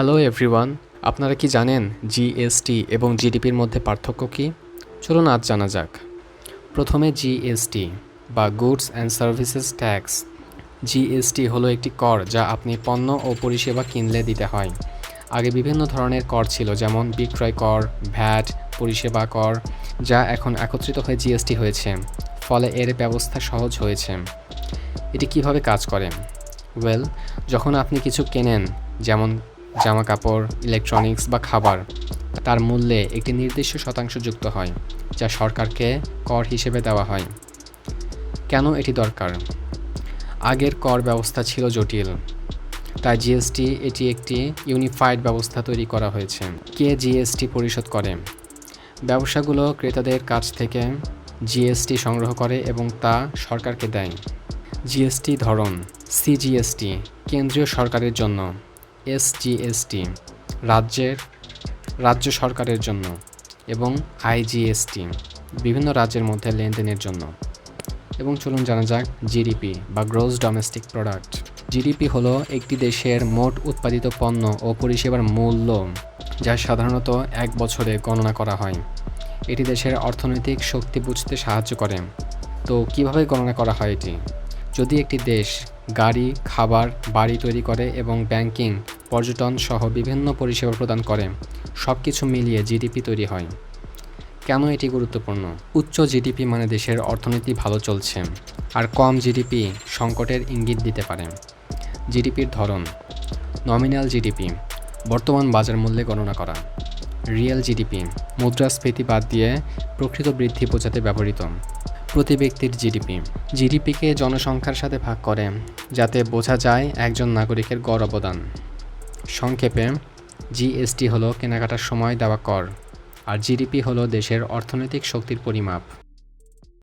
Hello everyone আপনারা কি জানেন জিএসটি এবং জিডিপির মধ্যে পার্থক্য কী? চলুন আজ জানা যাক। প্রথমে জিএসটি বা goods and services tax GST হলো একটি কর যা আপনি পণ্য ও পরিষেবা কিনলে দিতে হয়। আগে বিভিন্ন ধরনের কর ছিল, যেমন বিক্রয় কর, ভ্যাট, পরিষেবা কর, যা এখন একত্রিত হয়ে জিএসটি হয়েছে। ফলে এর ব্যবস্থা সহজ হয়েছে। এটি কীভাবে কাজ করে? ওয়েল যখন আপনি কিছু কেনেন, যেমন জামা কাপড় ইলেকট্রনিক্স বা খাবার তার মূল্যে একটি নির্দিষ্ট শতাংশ যুক্ত হয়, যা সরকারকে কর হিসেবে দেওয়া হয়। কেন এটি দরকার? আগের কর ব্যবস্থা ছিল জটিল, তাই জিএসটি এটি একটি ইউনিফাইড ব্যবস্থা তৈরি করা হয়েছে। কে জিএসটি পরিশোধ করে? ব্যবসাগুলো ক্রেতাদের কাছ থেকে জিএসটি সংগ্রহ করে এবং তা সরকারকে দেয়। জিএসটি ধরন সিজিএসটি কেন্দ্রীয় সরকারের জন্য। এসজিএসটি, রাজ্যের, রাজ্য সরকারের জন্য এবং আইজিএসটি, বিভিন্ন রাজ্যের মধ্যে লেনদেনের জন্য। এবং চলুন জানা যাক জিডিপি বা গ্রোস ডোমেস্টিক প্রোডাক্ট। জিডিপি হলো একটি দেশের মোট উৎপাদিত পণ্য ও পরিষেবার মূল্য, যা সাধারণত এক বছরে গণনা করা হয়। এটি দেশের অর্থনৈতিক শক্তি বুঝতে সাহায্য করে। তো কীভাবে গণনা করা হয় এটি? যদি একটি দেশ গাড়ি, খাবার, বাড়ি তৈরি করে এবং ব্যাংকিং, পর্যটন সহ বিভিন্ন পরিষেবা প্রদান করে সব কিছু মিলিয়ে জিডিপি তৈরি হয়। কেন এটি গুরুত্বপূর্ণ? উচ্চ জিডিপি মানে দেশের অর্থনীতি ভালো চলছে আর কম জিডিপি সংকটের ইঙ্গিত দিতে পারে। জিডিপির ধরন নমিনাল জিডিপি, বর্তমান বাজার মূল্যে গণনা করা। রিয়েল জিডিপি, মুদ্রাস্ফীতি বাদ দিয়ে প্রকৃত বৃদ্ধি বোঝাতে ব্যবহৃত। প্রতি ব্যক্তির জিডিপি। জিডিপিকে জনসংখ্যার সাথে ভাগ করে, যাতে বোঝা যায় একজন নাগরিকের গড় অবদান। সংক্ষেপে, জিএসটি হলো কেনাকাটার সময় দেওয়া কর, আর জিডিপি হলো দেশের অর্থনৈতিক শক্তির পরিমাপ।